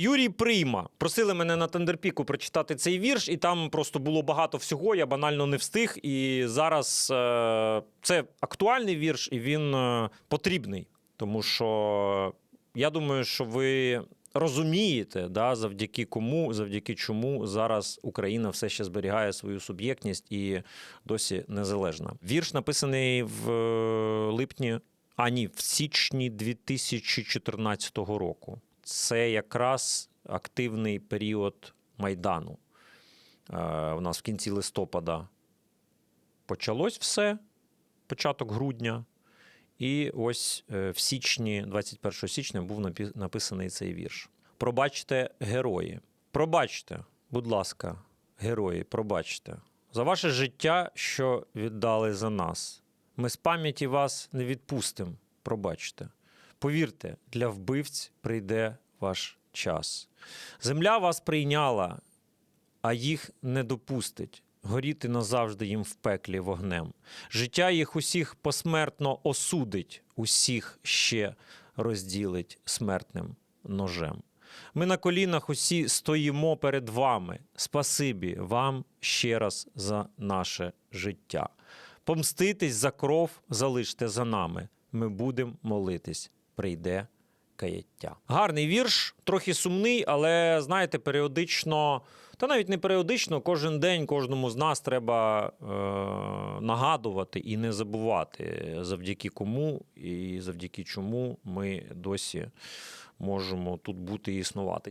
Юрій Прийма просили мене на тендерпіку прочитати цей вірш, і там просто було багато всього. Я банально не встиг. І зараз е, це актуальний вірш, і він е, потрібний. Тому що я думаю, що ви розумієте, да, завдяки кому, завдяки чому зараз Україна все ще зберігає свою суб'єктність і досі незалежна. Вірш написаний в е, липні, а ні, в січні 2014 року. Це якраз активний період Майдану. Е, У нас в кінці листопада почалось все, початок грудня. І ось е, в січні, 21 січня, був написаний цей вірш. Пробачте, герої. Пробачте, будь ласка, герої, пробачте. За ваше життя, що віддали за нас. Ми з пам'яті вас не відпустимо. Пробачте. Повірте, для вбивць прийде ваш час. Земля вас прийняла, а їх не допустить. Горіти назавжди їм в пеклі вогнем. Життя їх усіх посмертно осудить, усіх ще розділить смертним ножем. Ми на колінах усі стоїмо перед вами. Спасибі вам ще раз за наше життя. Помститись за кров залиште за нами. Ми будемо молитись. Прийде каяття. Гарний вірш, трохи сумний, але знаєте, періодично, та навіть не періодично, кожен день кожному з нас треба е, нагадувати і не забувати, завдяки кому і завдяки чому ми досі можемо тут бути і існувати.